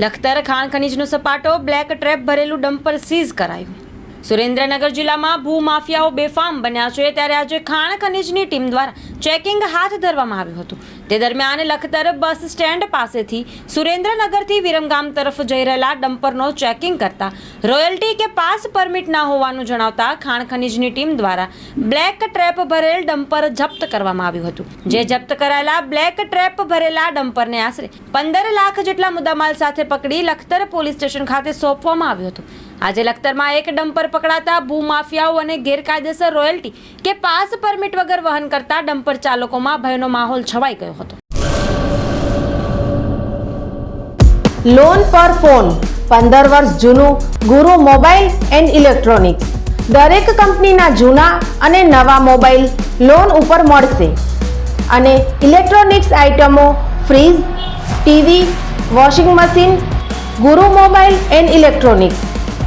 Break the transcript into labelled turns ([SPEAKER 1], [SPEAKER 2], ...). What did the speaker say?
[SPEAKER 1] લખતર ખાણ ખનીજનો સપાટો બ્લેક ટ્રેપ ભરેલું ડમ્પર સીઝ કરાયું. સુરેન્દ્રનગર જિલ્લામાં ભૂમાફિયાઓ બેફામ બન્યા છે ત્યારે આજે ખાણ ખનીજની ટીમ દ્વારા ચેકિંગ હાથ ધરવામાં આવ્યું હતું. તે દરમિયાન લખતર બસ સ્ટેન્ડ પાસેથી સુરેન્દ્રનગરથી વિરમગામ તરફ જઈ રહેલા ડમ્પરનો ચેકિંગ કરતા રોયલ્ટી કે પાસ પરમિટ ના હોવાનું જણાવતા ખાણ ખનીજની ટીમ દ્વારા બ્લેક ટ્રેપ ભરેલ ડમ્પર જપ્ત કરવામાં આવ્યું હતું. જે જપ્ત કરાયેલા બ્લેક ટ્રેપ ભરેલા ડમ્પરને આશરે પંદર લાખ જેટલા મુદ્દામાલ સાથે પકડી લખતર પોલીસ સ્ટેશન ખાતે સોંપવામાં આવ્યું હતું. આજે લખતરમાં એક ડમ્પર પકડાતા ભૂમાફિયાઓ અને ગેરકાયદેસર રોયલ્ટી કે પાસ પરમિટ વગર વહન કરતા ડમ્પર ચાલકોમાં ભયનો માહોલ છવાઈ ગયો હતો.
[SPEAKER 2] લોન પર ફોન પંદર વર્ષ જૂનું ગુરુ મોબાઈલ એન્ડ ઇલેક્ટ્રોનિક્સ. દરેક કંપનીના જૂના અને નવા મોબાઈલ લોન ઉપર મળશે. અને ઇલેક્ટ્રોનિક્સ આઇટમો fridge, TV, washing machine, Guru mobile and electronics.